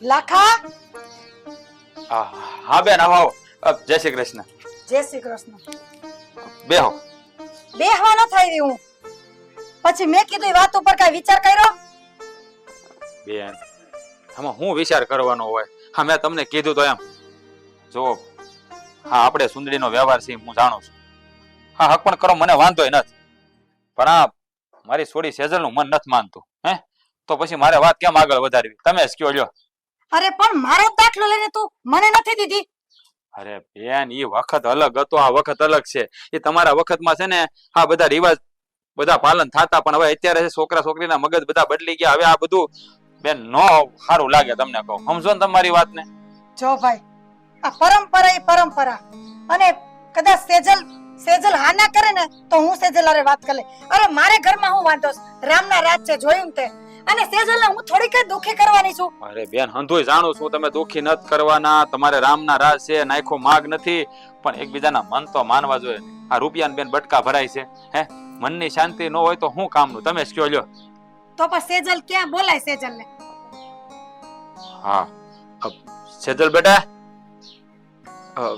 લાખા? હા બેન આવો જય શ્રી કૃષ્ણ. જય શ્રી કૃષ્ણ. બેહો બેહવા ન થઈ રહી હું. પછી મેં કીધું વાત ઉપર કઈ વિચાર કર્યો? બેન આમાં હું વિચાર કરવાનો હોય? હા મેં તમને કીધું તો એમ. જો હા આપણે સુંદરીનો વ્યવહાર છે હું જાણું છું. હા હક પણ કરો મને વાંધોય નથી. પણ આ મારી છોડી સેજલનું મન નથી માનતું હે? તો પછી મારે વાત કેમ આગળ વધારવી? તમે જ કયો લ્યો. અરે પણ મારો દાખલો લઈને તું મને નથી દીધી. અરે બેન ઈ વખત અલગ હતો આ વખત અલગ છે. એ તમારા વખતમાં છે ને આ બધા રિવાજ બધા પાલન થતા પણ હવે અત્યારે છોકરા છોકરીના મગજ બધા બદલી ગયા. હવે આ બધું બેન નો સારું લાગે તમને કહું. સમજો ને તમારી વાતને. જો ભાઈ આ પરંપરા એ પરંપરા. અને કદાચ સેજલ સેજલ હા ના કરે ને તો હું સેજલ અરે વાત કરી અરે મારે ઘરમાં હું વાંધો? રામના રાજ છે જોયું ને તે? અને સેજલને હું થોડીક જ દુખી કરવાની છું. અરે બેન હંધુય જાણું છું તમે દુખી નત કરવાના તમારે રામના રાજ છે નાખો માગ નથી પણ એકબીજાના મન તો માનવા જોઈએ. આ રૂપિયાને બેન બટકા ભરાય છે હે? મનની શાંતિ ન હોય તો હું કામનું? તમે જ કયો લ્યો. તો પણ સેજલ ક્યાં બોલાય સેજલને? હા. અ, સેજલ બેટા? અ,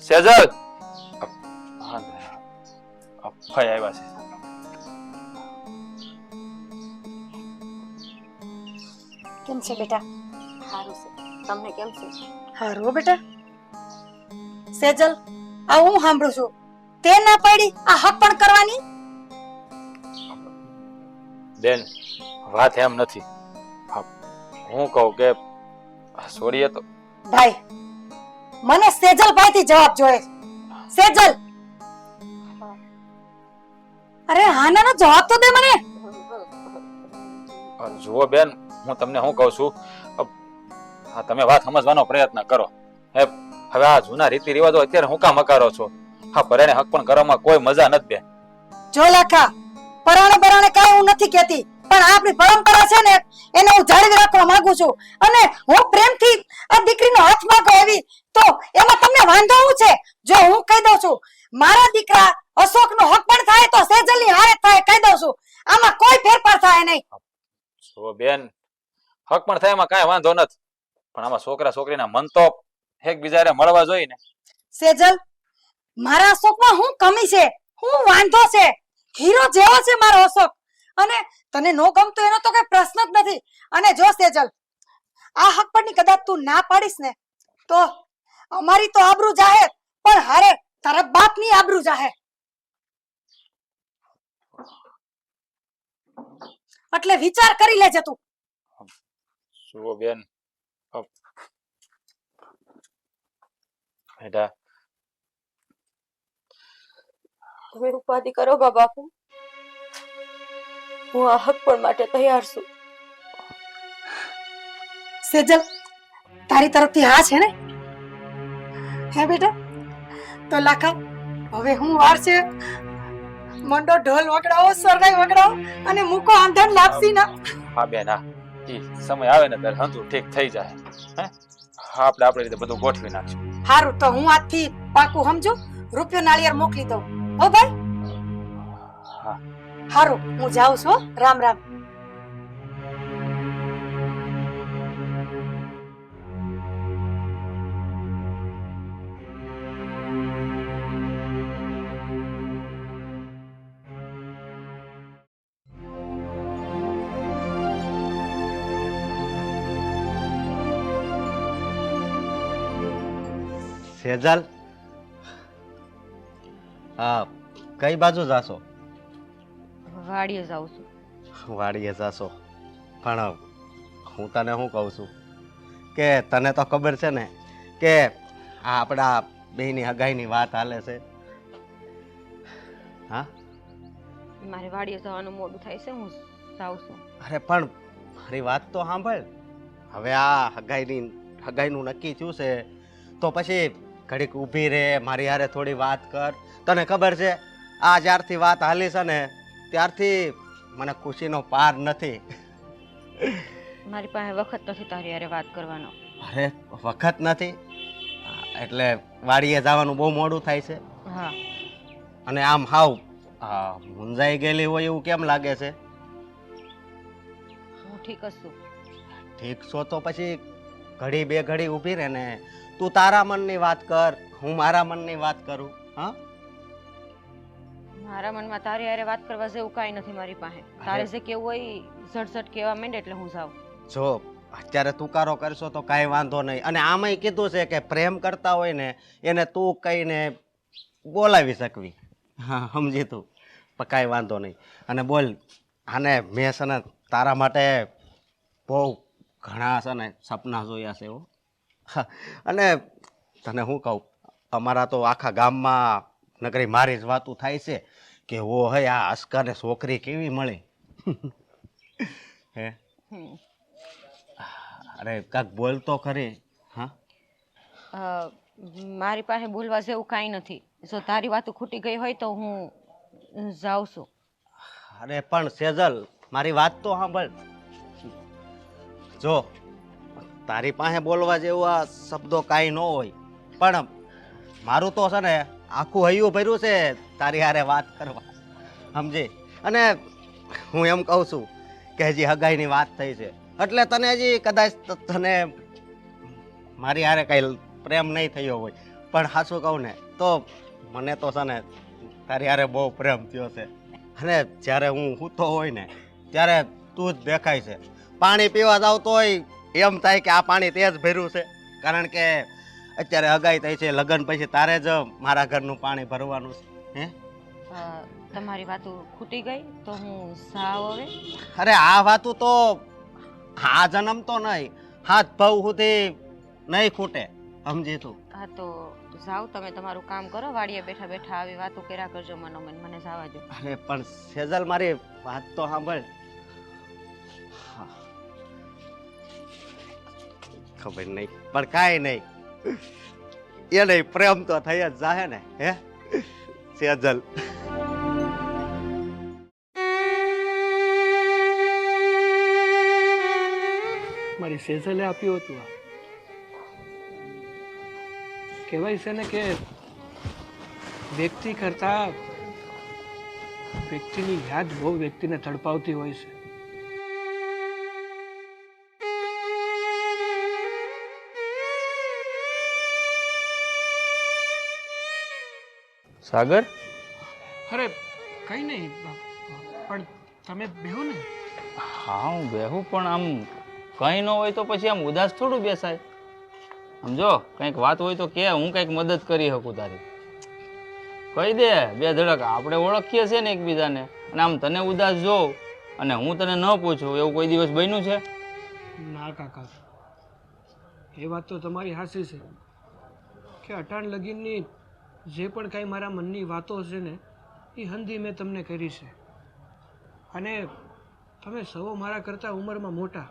સેજલ? અ, હા, અ, ભાઈ આવ્યા છે. કેમ છે બેટા? સારું છે. તમને કેમ છે? હારું બેટા. સેજલ આ હું સાંભળું છું. તે ના પાડી આ હક પણ કરવાની? બેન વાત એમ નથી. હું કહું કે છોડીએ તો. ભાઈ મને સેજલ ભાઈથી જવાબ જોઈએ. સેજલ! અરે હાના નો જવાબ તો દે મને. જુઓ બેન હું તમને શું કહું છું? તમે વાત સમજવાનો પ્રયત્ન કરો. હે હવે આ જૂના રીતિ રિવાજો અત્યારે હું કામ હકારો છો? હા પરાણે હક પણ કરવામાં કોઈ મજા નથી બે. જો લખા પરાણે પરાણે કાંઈ હું નથી કહેતી પણ આપણી પરંપરા છે ને એને હું જાળવી રાખવા માંગુ છું. અને હું પ્રેમથી આ દીકરીનો હાથ માંગો એવી તો એમાં તમને વાંધો હું છે? જો હું કહી દઉં છું મારા દીકરા અશોકનો હક પણ થાય તો સેજલની હારે થાય કહી દઉં છું. આમાં કોઈ ફેરફાર થાય નહીં. જો બેન હક પણ થાય એમાં કાંઈ વાંધો નથી. પણ આમાં છોકરા છોકરીના મન તો એકબીજાને મળવા જોઈએ ને. સેજલ, મારા અશોકમાં હું કમી છે? હું વાંધો છે? હીરો જેવો છે મારો અશોક. અને તને નો ગમતો એનો તો કઈ પ્રશ્ન જ નથી. અને જો સેજલ, આ હક પરની કદાચ તું ના પાડીશ ને, તો અમારી તો આબરૂ જાહે પણ હારે તારા બાપની આબરૂ જાહે એટલે વિચાર કરી લેજે તું. જુઓ બેન અ, બેટા તમે ઉપાધિ કરો બા બાપુ હું આ હક પણ માટે તૈયાર છું સેજલ તારી તરફથી હા છે ને હે બેટા તો લાખા હવે હું વાર છે મંડો ઢોલ વગડાવો સરગાઈ વગડાવો અને મૂકો આંધણ લાપસી ના હા બેન હા સમય આવે ને ત્યારે હંધું ઠીક થઈ જાય. હે? હા આપણે આપણી રીતે બધું ગોઠવી નાખશું. હારું તો હું આજથી પાકું સમજો? રૂપિયો નાળિયેર મોકલી દઉં. હો ભાઈ? હા. હારું હું જાઉં છું હો. રામ રામ. સેજલ હા કઈ બાજુ જાશો? વાડીએ જાઉં છું. વાડીએ જાશો. પણ હું તને શું કહું છું? કે તને તો ખબર છે ને કે આ આપણા બેની હગાઈની વાત હાલે છે. હા? મારે વાડીએ જવાનું મોડું થાય છે હું જાઉં છું. અરે પણ મારી વાત તો સાંભળ. હવે આ હગાઈની હગાઈનું નક્કી થયું છે. તો પછી ઘડીક ઊભી રહે મારી હારે થોડી વાત કર. તને ખબર છે આ જ્યારથી વાત હાલી છે ને ત્યારથી મને ખુશીનો પાર નથી. મારી પાસે વખત નથી તારી હારે વાત કરવાનો. અરે વખત નથી? એટલે વાડીએ જવાનું બહુ મોડું થાય છે. હા. અને આમ હાવ મુંજાઈ ગયેલી હોય એવું કેમ લાગે છે? હું ઠીક છું. ઠીક છો તો પછી ઘડી બે ઘડી ઊભી રહે ને તું તારા મનની વાત કર હું મારા મનની વાત કરું હા? મારા મનમાં તારી હારે વાત કરવા જેવું કાંઈ નથી મારી પાસે. તારે જે કેવું હોય ઝટઝટ કહેવા માંડે એટલે હું જાઉં. જો અત્યારે તુકારો કરશો તો કાંઈ વાંધો નહીં. અને આમાંય કીધું છે કે પ્રેમ કરતા હોય ને એને તું કહીને બોલાવી શકવી. હા સમજી તું. પણ કાંઈ વાંધો નહીં. અને બોલ આને મેં છે ને તારા માટે બહુ ઘણા છે ને સપના જોયા છે હા, અને તને શું કહું અમારા તો આખા ગામમાં નગરી મારી જ વાતું થાય છે કે ઓ હે આ અસ્કરને છોકરી કેવી મળી? હે. અરે કાક બોલ તો ખરી હા? મારી પાસે બોલવા જેવું કાંઈ નથી. જો તારી વાતો ખૂટી ગઈ હોય તો હું જાઉં છું. અરે પણ સેજલ મારી વાત તો સાંભળ. જો તારી પાસે બોલવા જેવા શબ્દો કાંઈ ન હોય. પણ મારું તો છે ને આખું હૈયું ભર્યું છે તારી હારે વાત કરવા. સમજી? અને હું એમ કહું છું કે હજી હગાઈની વાત થઈ છે. એટલે તને હજી કદાચ તને મારી હારે કંઈ પ્રેમ નહીં થયો હોય. પણ સાચું કહું ને, તો મને તો છે ને તારી હારે બહુ પ્રેમ થયો છે. અને જ્યારે હું સૂતો હોય ને, ત્યારે તું જ દેખાય છે. પાણી પીવા જાવ તોય એમ થાય કે આ પાણી તે જ ભર્યું છે. કારણ કે અત્યારે હગાઈ થઈ છે લગ્ન પછી તારે જ મારા ઘરનું પાણી ભરવાનું છે. હે? તમારી વાતો ખૂટી ગઈ તો હું સાવ હવે. અરે આ વાતું તો હા જન્મ તો નહીં હાથ ભાવ સુધી નહીં ખૂટે સમજી તું. હા તો જાઓ તમે તમારું કામ કરો વાડીએ બેઠા બેઠા આવી વાતો કર્યા કરજો મનો મન મને જવા દો અરે પણ સેજલ મારી વાત તો સાંભળ. હા. ખબર નહીં, પણ કાંઈ નહીં. એ નહીં, પ્રેમ તો થઈ જ જાહે ને, હે? સેજલ. મારી સેજલે આપ્યું હતું આ. કહેવાય છે ને કે વ્યક્તિ કરતા વ્યક્તિની યાદ બહુ વ્યક્તિને તડપાવતી હોય છે. સાગર? અરે કંઈ નહીં પણ તમે બેહો ને. હા હું બેહું પણ આમ કંઈ ન હોય તો પછી આમ ઉદાસ થોડું બેસાય. સમજો કંઈક વાત હોય તો કે હું કંઈક મદદ કરી શકું તારી. કહી દે બે ધડક આપણે ઓળખીએ છીએ ને એકબીજાને. અને આમ તને ઉદાસ જોઉં અને હું તને ન પૂછું એવું કોઈ દિવસ બન્યું છે? ના કાકા. એ વાત તો તમારી હાસી છે. કે અટાણ લગીનની જે પણ કાંઈ મારા મનની વાતો છે ને એ હંધી મેં તમને કરી છે. અને તમે સૌ મારા કરતાં ઉંમરમાં મોટા.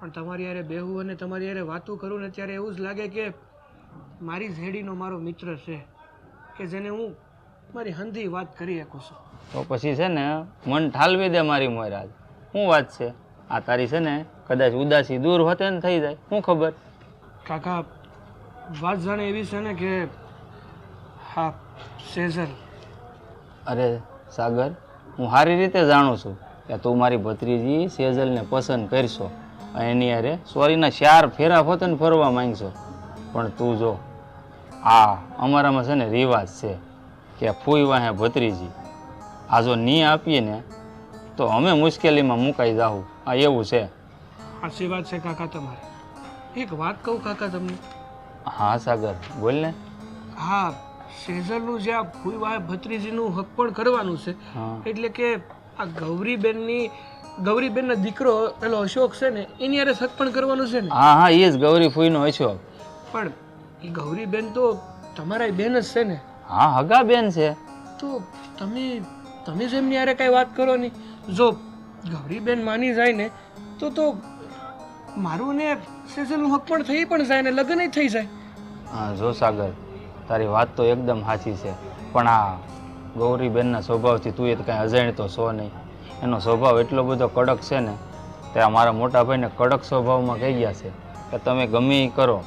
પણ તમારી યારે બેહું અને તમારી યારે વાતું કરું ને ત્યારે એવું જ લાગે કે મારી ઝેડીનો મારો મિત્ર છે કે જેને હું મારી હંધી વાત કરી શકું છું. તો પછી છે ને મન ઠાલવી દે મારી મોરાજ શું વાત છે? આ તારી છે ને કદાચ ઉદાસી દૂર હોતે ને થઈ જાય. શું ખબર? કાકા વાત જાણે એવી છે ને કે હા સેઝલ. અરે સાગર હું સારી રીતે જાણું છું કે તું મારી ભત્રીજી સેઝલને પસંદ કરશો એની અરે સોરીના ચાર ફેરા ફતન ફરવા માંગશો. પણ તું જો આ અમારામાં છે ને રિવાજ છે કે ફૂઈ વાહે ભત્રીજી. આ જો નહીં આપીએ ને તો અમે મુશ્કેલીમાં મુકાઈ જાઉં આ એવું છે. સાચી વાત છે કાકા તમારે. એક વાત કહું કાકા તમને. હા સાગર બોલ ને. હા સેઝલનું જે આ ભૂલભાઈ ભત્રીજીનું હક પણ કરવાનું છે એટલે કે આ ગૌરીબેનની ગૌરીબેનનો દીકરો પેલો અશોક છે ને એની અરે હક પણ કરવાનું છે ને? હા હા એ જ ગૌરી ફૂઈનો અશોક. પણ એ ગૌરીબેન તો તમારા બેન જ છે ને? હા હગા બેન છે. તો તમે તમે જ એમની અરે કાંઈ વાત કરો નહીં જો ગૌરીબેન માની જાય ને તો તો મારું ને સેઝલનું હક પણ થઈ પણ જાય ને લગ્ન થઈ જાય. હા જો સાગર. તારી વાત તો એકદમ સાચી છે. પણ આ ગૌરીબેનના સ્વભાવથી તું એ તો કાંઈ અજાણતો છો નહીં. એનો સ્વભાવ એટલો બધો કડક છે ને તે આ મારા મોટા ભાઈને કડક સ્વભાવમાં કહી ગયા છે કે તમે ગમે એ કરો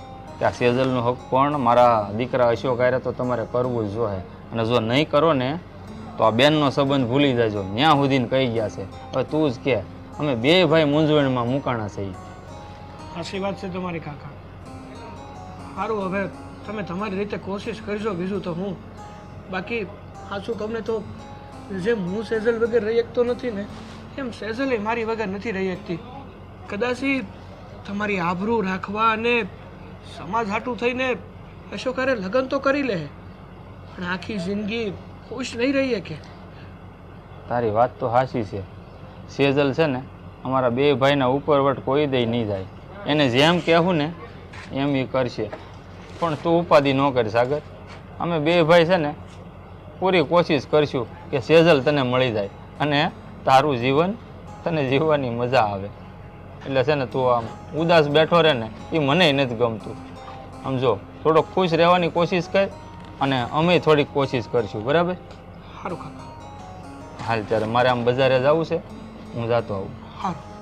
આ સેજલનો હક પણ મારા દીકરા અશોક આરે તો તમારે કરવું જ જોઈએ. અને જો નહીં કરો ને તો આ બેનનો સંબંધ ભૂલી જજો. ત્યાં સુધીને કહી ગયા છે. હવે તું જ કે, અમે બે ભાઈ મૂંઝવણમાં મૂકાણા છે ઈ. સાચી વાત છે તમારી કાકા. સારું હવે તમે તમારી રીતે કોશિશ કરજો, બીજું તો હું. બાકી સાચું તમને તો જેમ હું સેઝલ વગર રહી શકતો નથી ને, એમ સેઝલે મારી વગર નથી રહી શકતી. કદાચ તમારી આબરૂ રાખવા અને સમાજ હાટું થઈને અશોકારે લગ્ન તો કરી લે, પણ આખી જિંદગી ખુશ નહીં રહી શકે. તારી વાત તો હાસી છે. સેજલ છે ને, અમારા બે ભાઈના ઉપરવટ કોઈ દઈ નહીં જાય. એને જેમ કહેવું ને, એમ એ કરશે. પણ તું ઉપાધિ ન કરી સાગર. અમે બે ભાઈ છે ને પૂરી કોશિશ કરશું કે સેજલ તને મળી જાય અને તારું જીવન તને જીવવાની મજા આવે. એટલે છે ને તું આમ ઉદાસ બેઠો રહે ને એ મને નથી ગમતું. સમજો થોડોક ખુશ રહેવાની કોશિશ કર અને અમે થોડીક કોશિશ કરશું બરાબર? સારું કાકા. હાલ ત્યારે મારે આમ બજારે જવું છે હું જાતો આવું. સારું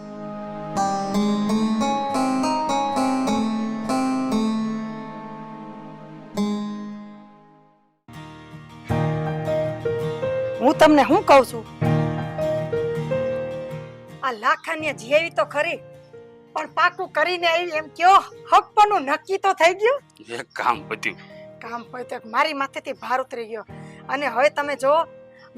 હું તમને શું કહું છું? આ લાખાની જીવી તો ખરી પણ પાકું કરીને આવી એમ કયો હક પરનું નક્કી તો થઈ ગયું? એ કામ પત્યું. કામ પત્યું મારી માથેથી ભાર ઉતરી ગયો. અને હવે તમે જો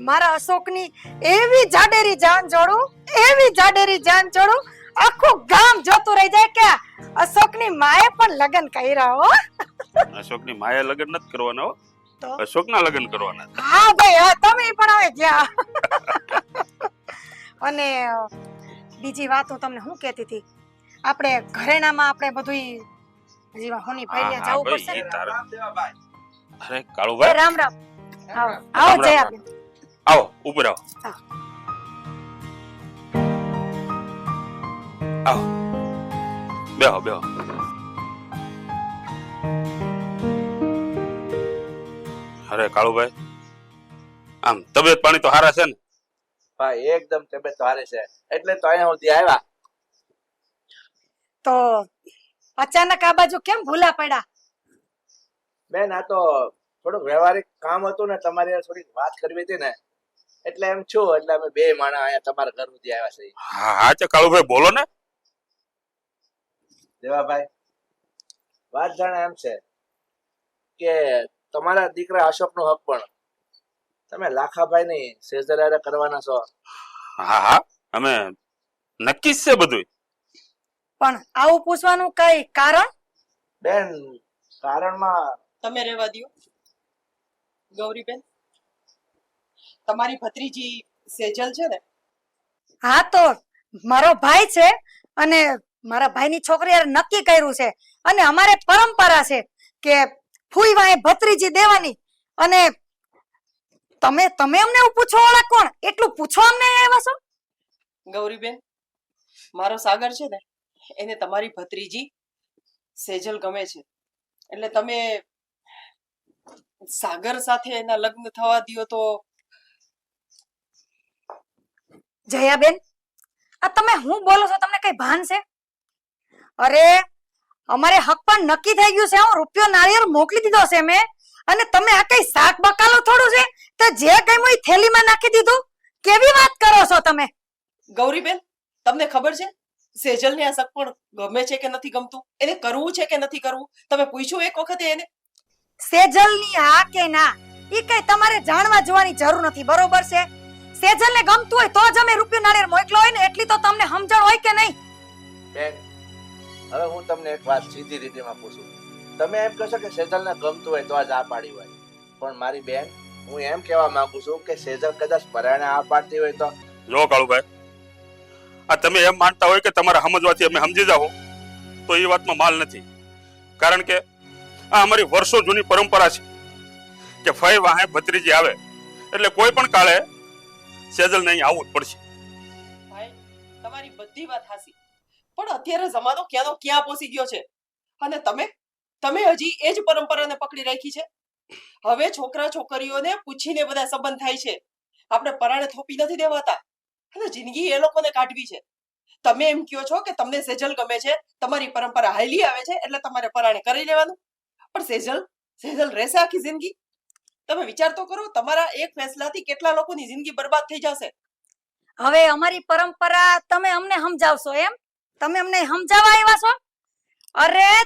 મારા અશોકની એવી જાડેરી જાન જોડું એવી જાડેરી જાન જોડું આખું ગામ જોતું રહી જાય કે અશોકની માએ પણ લગ્ન કર્યા હો. અશોકની માએ લગ્ન નથી કરવાના હો. તો? અશોકના લગ્ન કરવાના. હા ભાઈ હા તમે પણ હવે ગયા અને બીજી વાત હું તમને શું કહેતી હતી? આપણે ઘરેણામાં આપણે બધું જીવા હોની ભાઈ જવું પડશે ને? અરે કાળુભાઈ. રામ રામ. આવો આવો જય. આપી. આવો ઉપર આવો. આવો. બેહો બેહો. અરે કાળુભાઈ આમ તબિયત પાણી તો સારા છે ને? ભાઈ એકદમ તબિયત હારે છે. એટલે તો અહીંયા સુધી આવ્યા. તો અચાનક આ બાજુ કેમ ભૂલા પડ્યા? બેન આ તો થોડુંક વ્યવહારિક કામ હતું ને તમારી હારે થોડીક વાત કરવી હતી ને. એટલે એમ છું એટલે અમે બે માણસ અહીંયા તમારા ઘર સુધી આવ્યા છે હા હા તો કાળુભાઈ બોલો ને. દેવાભાઈ વાત જાણે એમ છે કે તમારા દીકરા અશોકનો હક પણ. તમે લાખાભાઈ ની સેજદારે કરવાના છો. હા હા. અમે નક્કી છે બધું પણ આવું પૂછવાનું કઈ કારણ? બેન કારણમાં તમે રહેવા દ્યો. ગૌરીબેન તમારી ભત્રીજી સેજલ છે ને? હા તો મારો ભાઈ છે અને મારા ભાઈની છોકરી નક્કી કર્યું છે. અને અમારે પરંપરા છે કે ફૂઈ વાય ભત્રીજી દેવાની અને તમે તમે અમને એવું પૂછવા વાળા કોણ? એટલું પૂછો અમને આવ્યા છો? ગૌરીબેન મારો સાગર છે ને એને તમારી ભત્રીજી સેજલ ગમે છે. એટલે તમે સાગર સાથે એના લગ્ન થવા દો તો જયાબેન આ તમે હું બોલો છો? તમને કઈ ભાન છે? અરે અમારે હક પણ નક્કી થઈ ગયું છે હું. રૂપિયો નાળિયેર મોકલી દીધો છે મેં. અને તમે આ કઈ શાક બકાલો થોડું છે? તો જે કઈ હું થેલીમાં નાખી દીધું. કેવી વાત કરો છો તમે? ગૌરીબેન તમને ખબર છે? સેજલને આ સગપણ ગમે છે કે નથી ગમતું? એને કરવું છે કે નથી કરવું? તમે પૂછ્યું એક વખતે એને? સેજલની હા કે ના એ કઈ તમારે જાણવા જોવાની જરૂર નથી. બરોબર છે? સેજલને ગમતું હોય તો જ અમે રૂપિયો નાળિયેર મોકલો હોય ને એટલી તો તમને સમજણ હોય કે નહીં? બેન હવે હું તમને એક વાત સીધી રીતેમાં પૂછું. તમે એમ કહેશો કે સેજલને ગમતું હોય તો આજ આ પાડી હોય. પણ મારી બેન હું એમ કહેવા માંગુ છું કે સેજલ કદાચ પરાણે આ પાડતી હોય તો જો કાળુભાઈ આ તમે એમ માનતા હોય કે તમારા સમજવાથી અમે સમજી જાઓ તો એ વાતમાં માલ નથી. કારણ કે આ અમારી વર્ષો જૂની પરંપરા છે કે ફય વાહે ભત્રીજી આવે એટલે કોઈ પણ કાળે સેજલ નહીં આવવું જ પડશે. ભાઈ તમારી બધી વાત હાસી. પણ અત્યારે જમાનો ક્યાંનો ક્યાં પહોંચી ગયો છે? અને તમે? તમે હજી એ જ પરંપરાને પકડી રાખી છે? હવે છોકરા છોકરીઓને પૂછીને બધા સંબંધ થાય છે. આપણે પરાણે થોપી નથી દેવાતા. અને જિંદગી એ લોકોને કાઢવી છે. તમે એમ કહો છો કે તમને સેજલ ગમે છે, તમારી પરંપરા હાલી આવે છે, એટલે તમારે પરાણે કરી લેવાનું. પણ સેજલ સેજલ રહેશે આખી જિંદગી? તમે વિચાર તો કરો, તમારા એક ફેસલાથી કેટલા લોકોની જિંદગી બરબાદ થઈ જશે? હવે અમારી પરંપરા તમે અમને સમજાવશો એમ? તમે અમને સમજાવવા આવ્યા છો? અરે,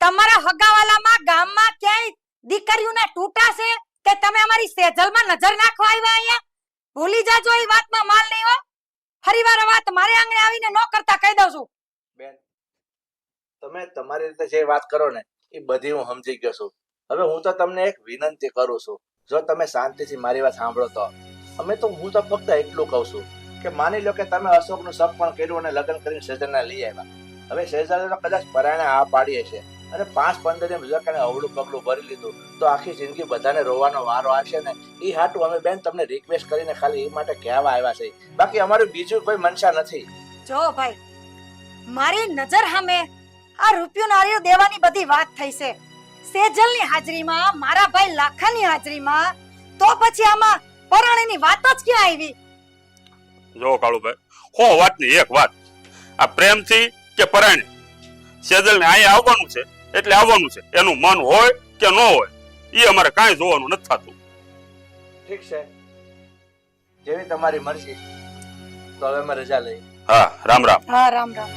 તમારા હગાવાલામાં ગામમાં ક્યાંય દીકરીઓના ટૂટા છે કે તમે અમારી સેજલમાં નજર નાખવા આવ્યા અહીંયા? ભૂલી જાજો એ વાતમાં માલ નહીં હો. ફરીવાર વાત મારે આંગણે આવીને ન કરતા કહી દઉં છું. બેન, તમે તમારી રીતે જે વાત કરો ને, એ બધી હું સમજી ગયો છું. હવે હું તો તમને એક વિનંતી કરું છું. જો તમે શાંતિથી મારી વાત સાંભળો તો. અમે તો હું તો ફક્ત એટલું કહું છું. કે માની લો કે તમે અશોકનું સપ પણ કર્યું અને લગ્ન કરીને સેજલને લઈ આવ્યા. હવે સેજલ કદાચ પરાયણે આ પાડી હશે અને પાંચ પંદર એમ અવળું પગલું ભરી લીધું. તો આખી જિંદગી બધાને રોવાનો વારો આવશે ને? એ હાટું અમે બેન તમને રિક્વેસ્ટ કરીને ખાલી એ માટે કહેવા આવ્યા છે. બાકી અમારું બીજું કોઈ મનસા નથી. જો ભાઈ, મારી નજર સામે આ રૂપિયો નારિયો દેવાની બધી વાત થઈ છે. સેજલની હાજરીમાં, મારા ભાઈ લાખાની હાજરીમાં, તો પછી આમાં પરાણીની વાત જ ક્યાં આવી? જો કાળુભાઈ હો વાતની એક વાત. આ પ્રેમથી કે પરાણે? સેજલને અહીંયા આવવાનું છે એટલે આવવાનું છે. એનું મન હોય કે ન હોય એ અમારે કાંઈ જોવાનું નથી થતું. ઠીક છે. જેવી તમારી મરજી તો હવે અમે રજા લઈ હા રામ રામ. હા રામ રામ.